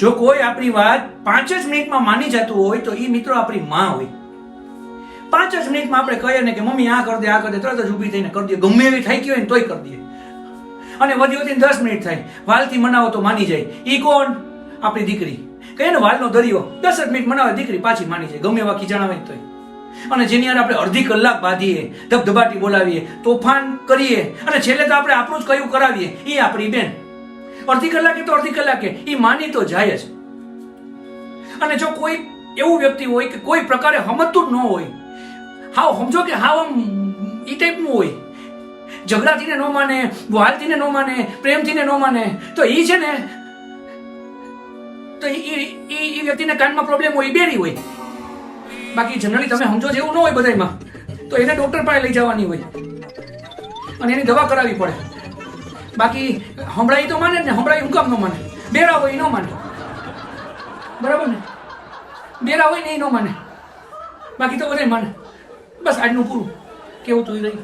જો કોઈ આપણી વાત પાંચ જ મિનિટમાં માની જતું હોય, તો એ મિત્રો આપણી માં હોય. પાંચ જ મિનિટમાં આપણે કહીએ ને કે, મમ્મી, આ કરી દે, આ કરી દે. તરત જ ઊભી થઈને કરી દે. ગમે એવી થઈ ગઈ હોય ને તોય કરી દે. અને વધી વધીને દસ મિનિટ થાય. વાલથી મનાવો તો માની જાય. એ કોણ? આપણી દીકરી. કહીએ ને વાલનો દરિયો. દસ જ મિનિટ મનાવે, દીકરી પાછી માની જાય. ગમે એવા ખીજાણા હોય તોય. અને જેની યાર આપણે અડધી કલાક બાંધીએ, ધબધબાટી બોલાવીએ, તોફાન કરીએ, અને છેલ્લે તો આપણે આપણું જ કયું કરાવીએ એ આપણી બેન. અડધી કલાકે તો અડધી કલાકે. એ માની તો જાય જ. અને જો કોઈ એવું વ્યક્તિ હોય કે કોઈ પ્રકારે સમજતું ન હોય, હાવ સમજો કે હાવ આમ એ ટાઈપનું હોય, ઝઘડાથીને ન માને, વાલથીને ન માને, પ્રેમથીને ન માને, તો એ છે ને, તો એ એ વ્યક્તિને કાનમાં પ્રોબ્લેમ હોય બેરી હોય. બાકી જનરલી તમે સમજો જેવું ન હોય બધામાં તો એને ડોક્ટર પાસે લઈ જવાની હોય. અને એની દવા કરાવવી પડે. બાકી હમણાં તો માને ને હમણાં હું કામ ન માને? બેરા હોય ન માને. બરાબર ને? બેરા હોય ને એ ન માને. બાકી તો બધે માને. બસ આજનું પૂરું. કેવું તું રહી